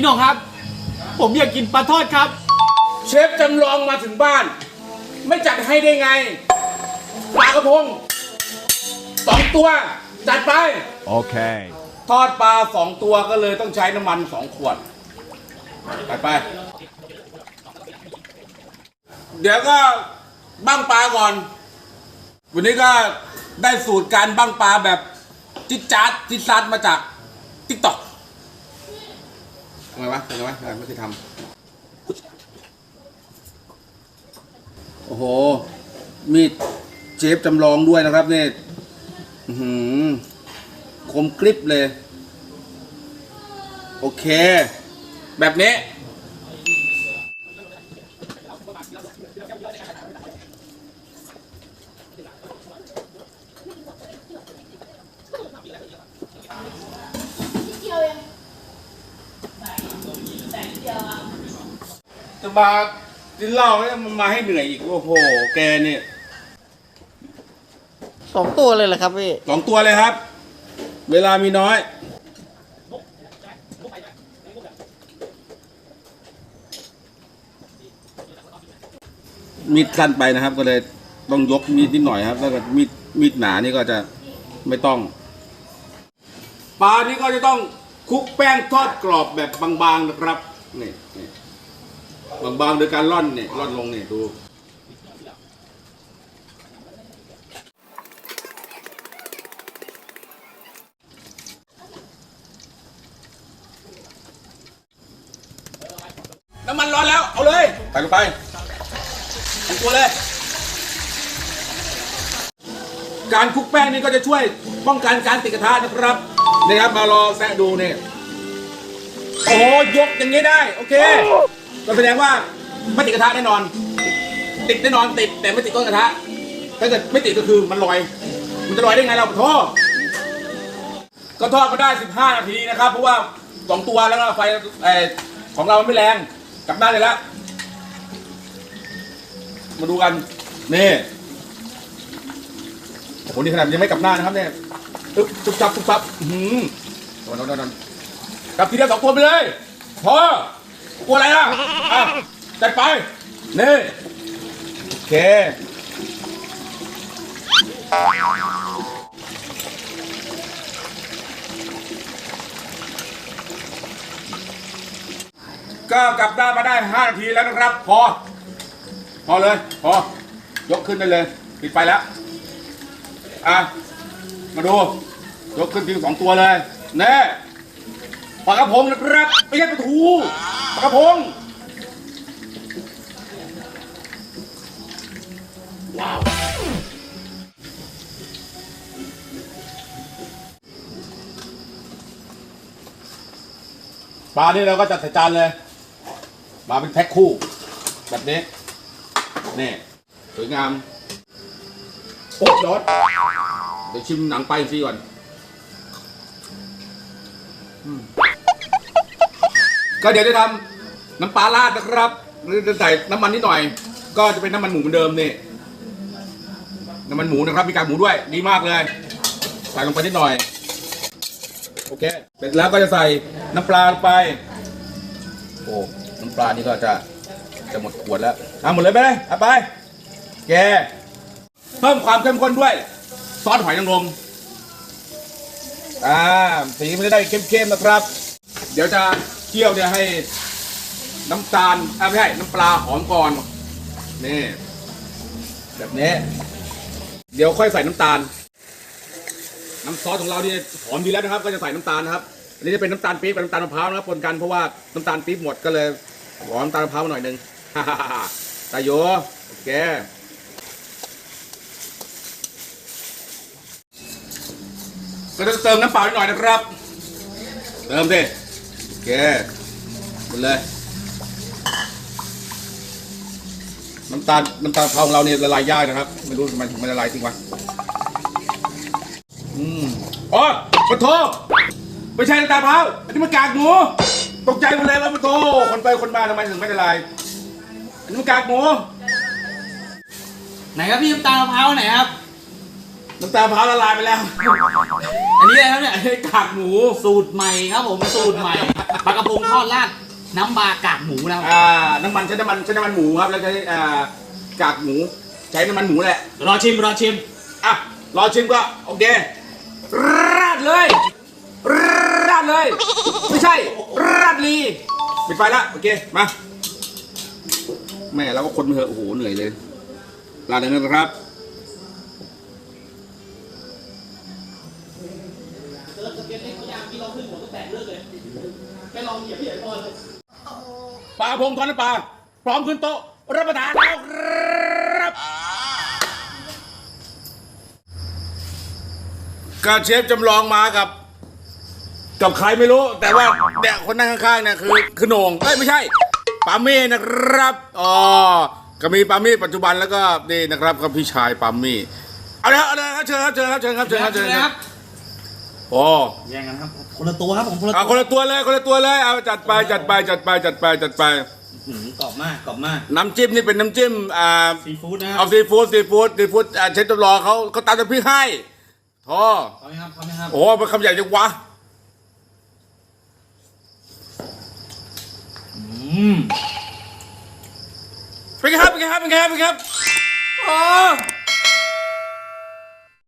พี่น้องครับ ผมอยากกินปลาทอดครับ เชฟจำลองมาถึงบ้าน ไม่จัดให้ได้ไงปลากระพงสองตัว จัดไป Okay. ทอดปลาสองตัวก็เลยต้องใช้น้ำมันสองขวด ไปไป เดี๋ยวก็บ้างปลาก่อน วันนี้ก็ได้สูตรการบ้างปลาแบบจิดจัดจิดซัดมาจากทิกตอก ทำไงวะทำไงวะไรไม่เคยทำโอ้โห มีดเจฟจำลองด้วยนะครับเนี่ยหือคมกริบเลย โอเค แบบนี้ จะมากินเหล้าแล้วมันมาให้เหนื่อยอีกโอ้โห แกเนี่ยสองตัวเลยเหรอครับพี่สองตัวเลยครับ เวลามีน้อย มีดสั้นไปนะครับ ก็เลยต้องยกมีดนิดหน่อยครับ แล้วก็มีดมีดหนานี่ก็จะไม่ต้องปลานี่ก็จะต้องคลุกแป้งทอดกรอบแบบบางๆนะครับนี่นี่ บางๆโดยการร่อนเนี่ยร่อนลงเนี่ยดูน้ำมันร้อนแล้ว เอาเลยไปลงไปทุกตัวเลย การคลุกแป้งนี่ก็จะช่วยป้องกันการติดกระทะนะครับนี่ครับมารอแซะดูเนี่ยโอ้โหยกอย่างนี้ได้ โอเค ก็แสดงว่าไม่ติดกระทะแน่นอน ติดแน่นอนติดแต่ไม่ติดต้นกระทะ ถ้าเกิดไม่ติดก็คือมันลอย มันจะลอยได้ไงเราโทษก็ทอดมาได้ 15 นาทีนะครับ เพราะว่าสองตัวแล้วก็ไฟอของเรามันไม่แรงกลับด้านเลยล้วมาดูกันนี่โอ้โหนี่ขนาดยังไม่กลับหน้านะครับเนี่ยอึ๊บจุ๊บจับจุ๊บจับหืมโดนโดนโดนโดนกลับทีเดียวสองตัวไปเลยพอ กลัวอะไรล่ะอะจัดไป นี่ โอเค ก็กลับด้านมาได้ 5 นาทีแล้วนะครับ พอ พอเลย พอ ยกขึ้นได้เลย ปิดไฟแล้ว อะ มาดู ยกขึ้นทีสองตัวเลย แน่ปลากระพงนะครับ ไม่ใช่ปลาทู ปลากระพงว้าวปลานี่เราก็จัดใส่จานเลย มาเป็นแพ็คคู่ แบบนี้ นี่สวยงามโอ๊ยร้อนเดี๋ยวชิมหนังไปซีก่อน อืม ก็เดี๋ยวจะทำน้ำปลาราดนะครับหรือจะใส่น้ำมันนิดหน่อย ก็จะเป็นน้ำมันหมูเหมือนเดิมนี่น้ำมันหมูนะครับมีกากหมูด้วยดีมากเลย ใส่ลงไปนิดหน่อยโอเคเสร็จแล้วก็จะใส่น้ำปลาลงไปโอ้น้ำปลานี่ก็จะจะหมดขวดแล้วเอาหมดเลยไปเลยเอาไปแกเพิ่มความเข้มข้นด้วย ซอสหอยนางรมอ่าสีมันจะได้เข้มๆนะครับ เดี๋ยวจะ เคี่ยวเนี่ยให้น้ำตาลอ่าไม่ใช่น้ำปลาหอมก่อนนี่แบบนี้ เดี๋ยวค่อยใส่น้ำตาล น้ำซอสของเราเนี่ยหอมดีแล้วนะครับ ก็จะใส่น้ำตาลนะครับอันนี้จะเป็นน้ำตาลปี๊บกับน้ำตาลมะพร้าวนะครับปนกันเพราะว่าน้ำตาลปี๊บหมดก็เลยขอมน้ำตาลมะพร้าวมาหน่อยหนึงฮ่าฮ่าฮ่าตายโยโอเคก็จะเติมน้ำเปล่าหน่อยนะครับ เติมดิ โอเคหมดเลย น้ำตาลน้ำตาลมะพร้าวของเราเนี่ยละลายยากนะครับ ไม่รู้มันมันละลายจริงวะอืมอ๋อปะโทไม่ใช่น้ำตาลมะพร้าวอันนี้มันกากหมูตกใจหมดเลยว่าปะโทคนไปคนมาทำไมถึงไม่ละลายอันนี้มันกากหมูไหนครับพี่น้ำตาลมะพร้าวไหนครับ น้ำตาลมะพร้าวละลายไปแล้ว อันนี้อะไรครับเนี่ยไอ้กากหมูสูตรใหม่ครับผมสูตรใหม่ ปลากระพงทอดราดน้ำปลากากหมูนะครับอ่าน้ำมันใช้น้ำมันใช้น้ำมันหมูครับแล้วใช้อ่ากากหมูใช้น้ำมันหมูแหละ รอชิมรอชิมอะรอชิมก็โอเคราดเลยราดเลย ไม่ใช่ราดลีปิดไฟละโอเคมาแม่เราก็คนมาเถอะโอ้โหเหนื่อยเลยราดเลยนะครับ ปลาพงทอดน้ำปลาพร้อมขึ้นโต๊ะรับประทานแล้วครับก็เชฟจำลองมากับ กับใครไม่รู้ แต่ว่าเนี่ยคนนั่งข้างๆเนี่ยคือคือโหนงเอ้ยไม่ใช่ปาเม่นะครับอ๋อก็มีปาเม่ปัจจุบันแล้วก็นี่นะครับก็พี่ชายปาเม่เอาเลยเอาเลยครับเชิญครับเชิญครับเชิญครับเชิญครับเชิญครับ โอ้แย่งกันครับ คนละตัวครับผมคนละเอาตัวคนละตัวเลยคนละตัวเลยเอาจัดไปจัดไปจัดไปจัดไปจัดไปหืมกรอบมากกรอบมากน้ำจิ้มนี่เป็นน้ำจิ้มอ่าซีฟู้ดนะครัเอาบซีฟู้ดซีฟู้ดซีฟู้ดอ่าเชฟจำลองเขาเขาตามน้ำพริกให้ทอเอาไหมครับเอาไหมครับโอ้เป็นคำใหญ่จังวะอืมเป็นไงครับเป็นไงครับเป็นไงครับเป็นไงครับอ๋อ